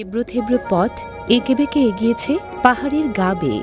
এবড়ো থেবড়ো পথ এঁকে বেঁকে এগিয়েছে পাহাড়ের গা বেয়ে।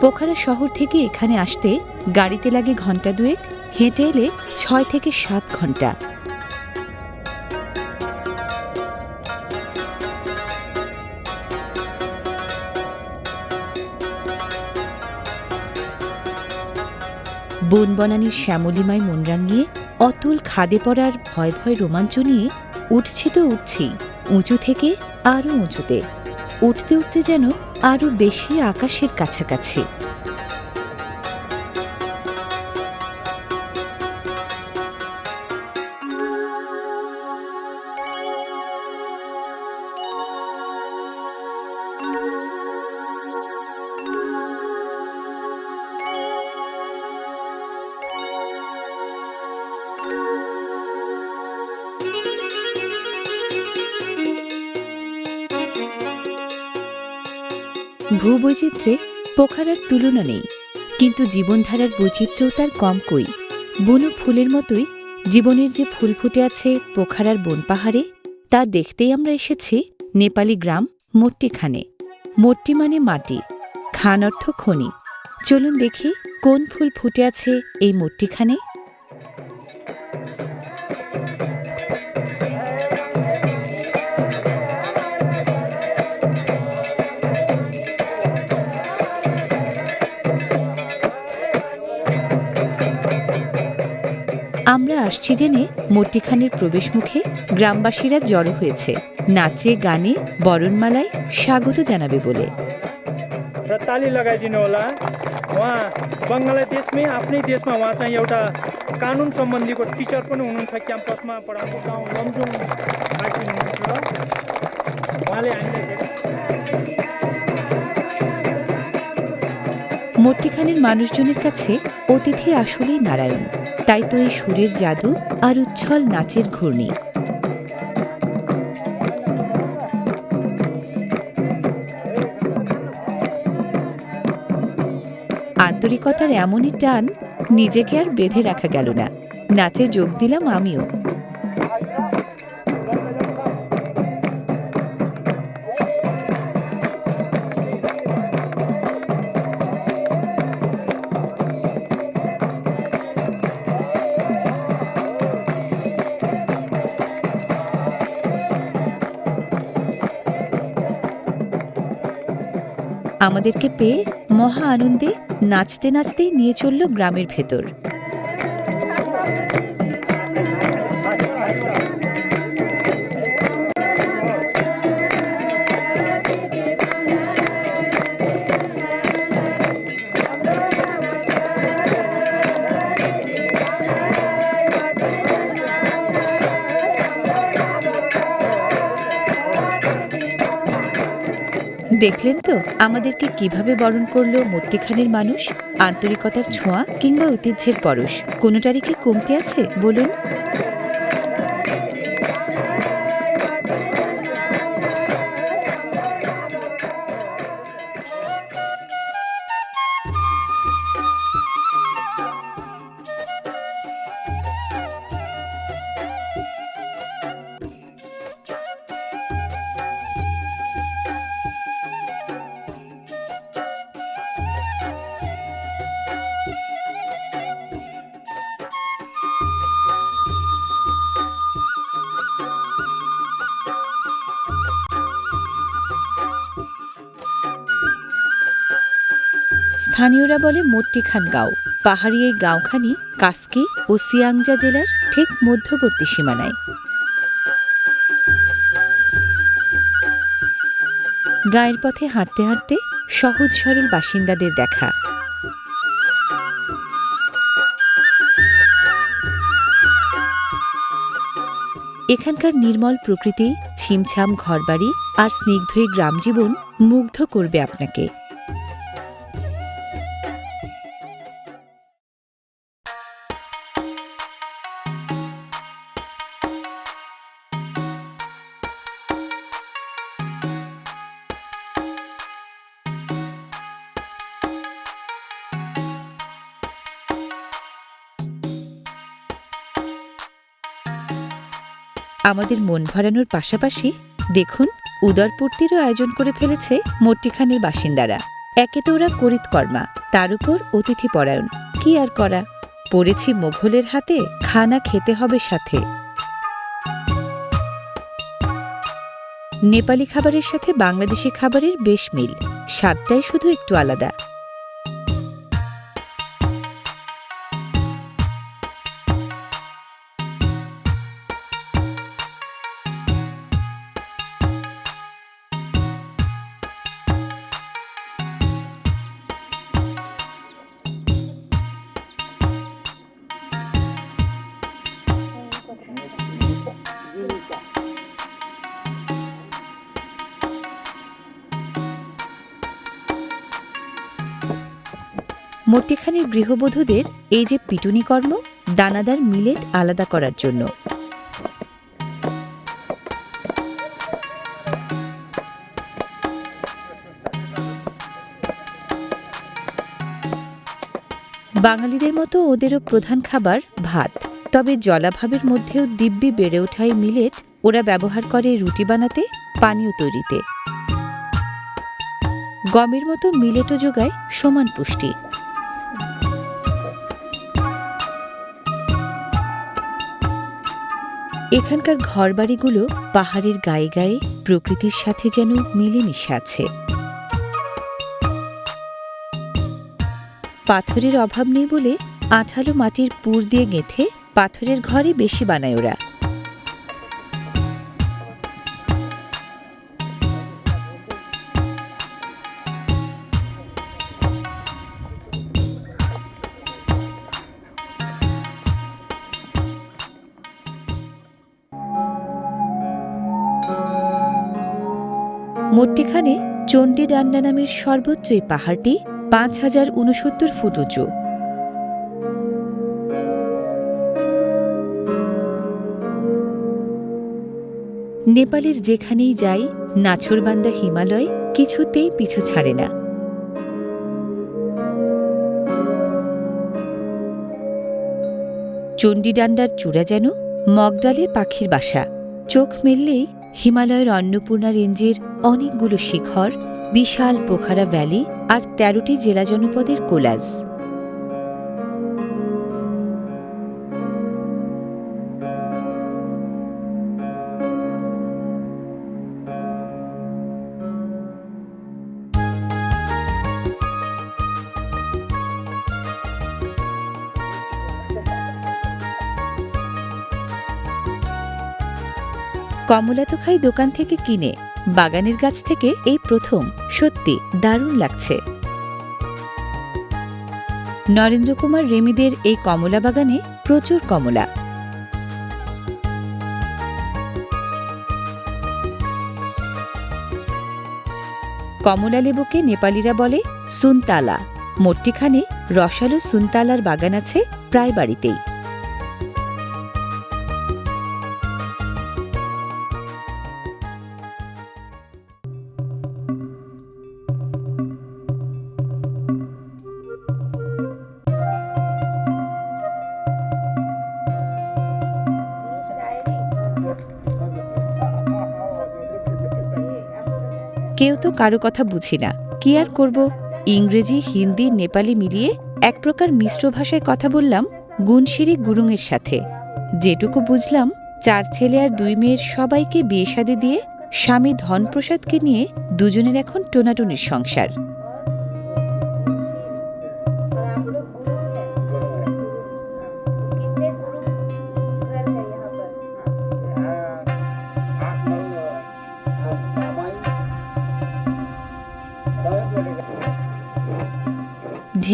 পোখারা শহর থেকে এখানে আসতে গাড়িতে লাগে ঘণ্টা দুয়েক, হেঁটে এলে ছয় থেকে সাত ঘণ্টা বন বনানীর শ্যামলিমায় মন রাঙিয়ে, অতুল খাদে পড়ার ভয় ভয় রোমাঞ্চ নিয়ে উঠছি তো উঠছি উঁচু থেকে আরও উঁচুতে উঠতে উঠতে যেন আরও বেশি আকাশের কাছাকাছি। ভূবৈচিত্র্যে পোখারার তুলনা নেই। কিন্তু জীবনধারার বৈচিত্র্যও তার কম কই। বুনো ফুলের মতোই জীবনের যে ফুল ফুটে আছে পোখারার বন পাহাড়ে, তা দেখতেই আমরা এসেছি নেপালি গ্রাম মট্টিখানে। মট্টি মানে মাটি, খান অর্থ খনি। চলুন দেখি কোন ফুল ফুটে আছে এই মট্টিখানে। আমরা আসছি জেনে মট্টিখানের প্রবেশ মুখে গ্রামবাসীরা জড়ো হয়েছে নাচে গানে বরণমালায় স্বাগত জানাবে বলে र ताली लगाइदिनु होला उहाँ बङ्गलादेशमै आफ्नै देशमा उहाँ चाहिँ एउटा कानुन सम्बन्धीको टिचर पनि हुनुहुन्छ क्याम्पसमा पढाउनु गाउँ लमजुङ माइती हुनुहुन्छ र उहाँले हामीलाई धेरै মট্টিখানের মানুষজনের কাছে অতিথি আসলেই নারায়ণ তাই তো এই সুরের জাদু আর উচ্ছল নাচের ঘূর্ণি। আন্তরিকতার এমনই টান নিজেকে আর বেঁধে রাখা গেল না। নাচে যোগ দিলাম আমিও। আমাদেরকে পেয়ে মহা আনন্দে নাচতে নাচতেই নিয়ে চলল গ্রামের ভেতর। দেখলেন তো আমাদেরকে কীভাবে বরণ করল মট্টিখানের মানুষ? আন্তরিকতার ছোঁয়া কিংবা ঐতিহ্যের পরশ? কোনোটারই কি কমতি আছে? বলুন। স্থানীয়রা বলে মট্টিখান গাঁও। পাহাড়ি এই গাঁওখানি কাস্কি ও সিয়াংজা জেলার ঠিক মধ্যবর্তী সীমানায়। গায়ের পথে হাঁটতে হাঁটতে সহজ সরল বাসিন্দাদের দেখা। এখানকার নির্মল প্রকৃতি, ছিমছাম ঘরবাড়ি আর স্নিগ্ধই গ্রাম জীবন মুগ্ধ করবে আপনাকে। আমাদের মন ভরানোর পাশাপাশি দেখুন, উদরপূর্তিরও আয়োজন করে ফেলেছে মট্টিখানের বাসিন্দারা। একে তো ওরা করিতকর্মা তার উপর অতিথি পরায়ণ। কি আর করা? পড়েছি মোঘলের হাতে, খানা খেতে হবে সাথে। নেপালি খাবারের সাথে বাংলাদেশি খাবারের বেশ মিল, স্বাদটাই শুধু একটু আলাদা। মট্টিখানির গৃহবধূদের এই যে পিটুনি কর্ম দানাদার মিলেট আলাদা করার জন্য। বাঙালিদের মতো ওদেরও প্রধান খাবার ভাত। তবে জলাভাবের মধ্যেও দিব্যি বেড়ে ওঠায় মিলেট, ওরা ব্যবহার করে রুটি বানাতে, পানীয় তৈরিতে। গমের মতো মিলেটও যোগায় সমান পুষ্টি। এখানকার ঘরবাড়িগুলো পাহাড়ের গায়ে গায়ে প্রকৃতির সাথে যেন মিলেমিশে আছে। পাথরের অভাব নেই বলে আঠালো মাটির পুর দিয়ে গেঁথে পাথরের ঘরে বেশি বানায় ওরা। মট্টিখানে চণ্ডী ডান্ডা নামের সর্বোচ্চ এই পাহাড়টি পাঁচ হাজার উনসত্তর ফুট উঁচু। নেপালের যেখানেই যাই, নাছরবান্দা হিমালয় কিছুতেই পিছু ছাড়ে না। চণ্ডীডান্ডার চূড়া যেন মগডালের পাখির বাসা। চোখ মেললেই হিমালয়ের অন্নপূর্ণা রেঞ্জের অনেকগুলো শিখর, বিশাল পোখারা ভ্যালি আর তেরোটি জেলা জনপদের কোলাজ। কমলা তো খাই দোকান থেকে কিনে বাগানের গাছ থেকে এই প্রথম। সত্যি, দারুণ লাগছে। নরেন্দ্র কুমার রেমিদের এই কমলা বাগানে প্রচুর কমলা। কমলা লেবুকে নেপালিরা বলে সুনতালা। মট্টিখানে রসালো সুনতালার বাগান আছে প্রায় বাড়িতেই। কেউ তো কারও কথা বুঝি না। কি আর করব? ইংরেজি, হিন্দি, নেপালি মিলিয়ে এক প্রকার মিশ্র ভাষায় কথা বললাম গুণশিরি গুরুংয়ের সাথে। যেটুকু বুঝলাম, চার ছেলে আর দুই মেয়ের সবাইকে বিয়ে সাদে দিয়ে স্বামী ধনপ্রসাদকে নিয়ে দুজনের এখন টোনাটুনির সংসার।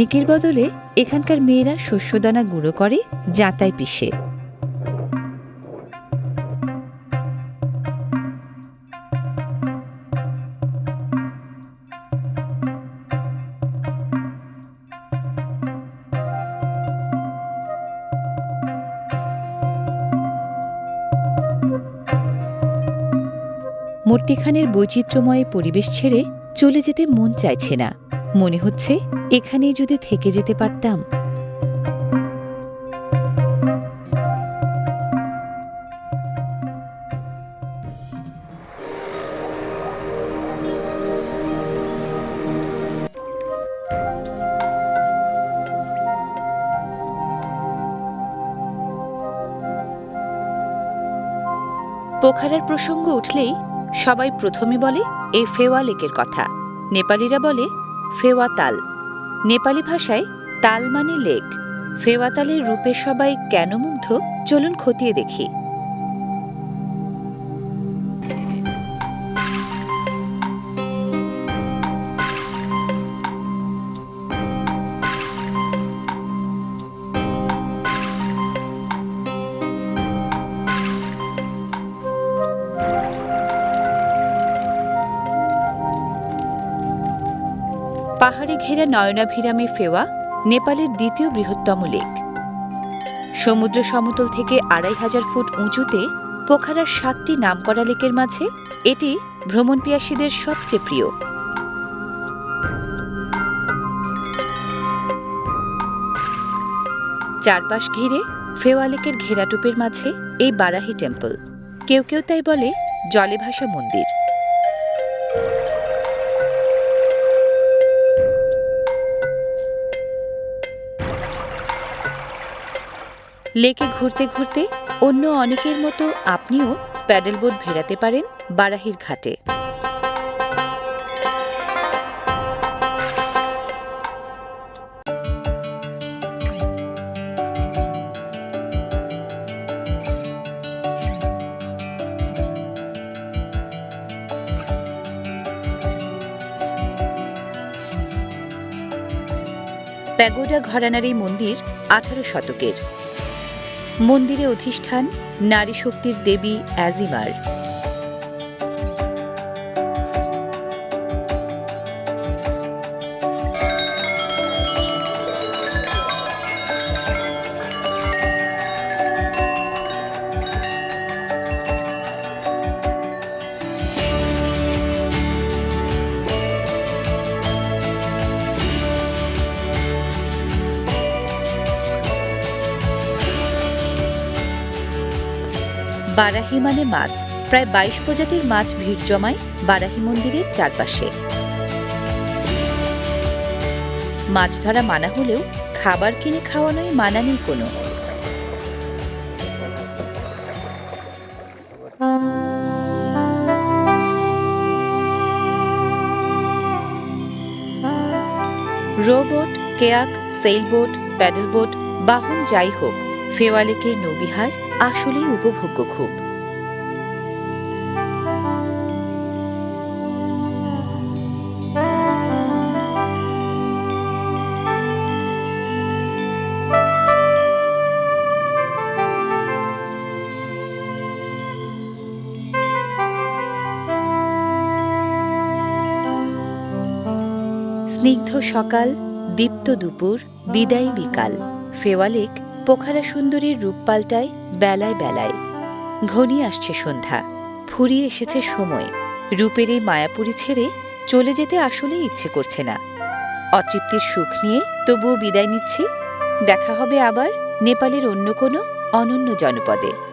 ঢেকির বদলে এখানকার মেয়েরা শস্যদানা গুঁড়ো করে জাঁতায় পিষে। মট্টিখানের বৈচিত্র্যময় পরিবেশ ছেড়ে চলে যেতে মন চাইছে না। মনে হচ্ছে এখানেই যদি থেকে যেতে পারতাম। পোখারার প্রসঙ্গ উঠলেই সবাই প্রথমে বলে এই ফেওয়া লেকের কথা। নেপালিরা বলে ফেওয়া তাল নেপালি ভাষায় তাল মানে লেক। ফেওয়াতালের রূপে সবাই কেন মুগ্ধ? চলুন খতিয়ে দেখি। ঘেরা নয়নাভিরামে ফেওয়া নেপালের দ্বিতীয় বৃহত্তম লেক। সমুদ্র সমতল থেকে আড়াই হাজার ফুট উঁচুতে পোখারার সাতটি নামকরা লেকের মাঝে এটি ভ্রমণপিয়াসীদের সবচেয়ে প্রিয়। চারপাশ ঘিরে ফেওয়া লেকের ঘেরাটুপের মাঝে এই বারাহি টেম্পল। কেউ কেউ তাই বলে জলে ভাসা মন্দির। লেকে ঘুরতে ঘুরতে অন্য অনেকের মতো আপনিও প্যাডেল বোট ভেড়াতে পারেন বারাহির ঘাটে। প্যাগোডা ঘরানার এই মন্দির আঠারো শতকের। মন্দিরে অধিষ্ঠান নারী শক্তির দেবী অ্যাজিমার বারাহি মানে মাছ। প্রায় বাইশ প্রজাতির মাছ ভিড় জমায় বারাহি মন্দিরের চারপাশে। মাছ ধরা মানা হলেও খাবার কিনে খাওয়ানোই মানা নেই কোনো। Robot, kayak, sailboat paddle boat বাহন যাই হোক ফেওয়ালেকের নৌবিহার আসলেই উপভোগ্য খুব। স্নিগ্ধ সকাল দীপ্ত দুপুর বিদায়ী বিকাল। ফেওয়ালেক পোখারা সুন্দরীর রূপ পাল্টায় বেলায় বেলায় ঘনিয়ে আসছে সন্ধ্যা, ফুরিয়ে এসেছে সময়। রূপের এই মায়াপুরি ছেড়ে চলে যেতে আসলেই ইচ্ছে করছে না। অতৃপ্তির সুখ নিয়ে তবুও বিদায় নিচ্ছি। দেখা হবে আবার নেপালের অন্য কোনো অনন্য জনপদে।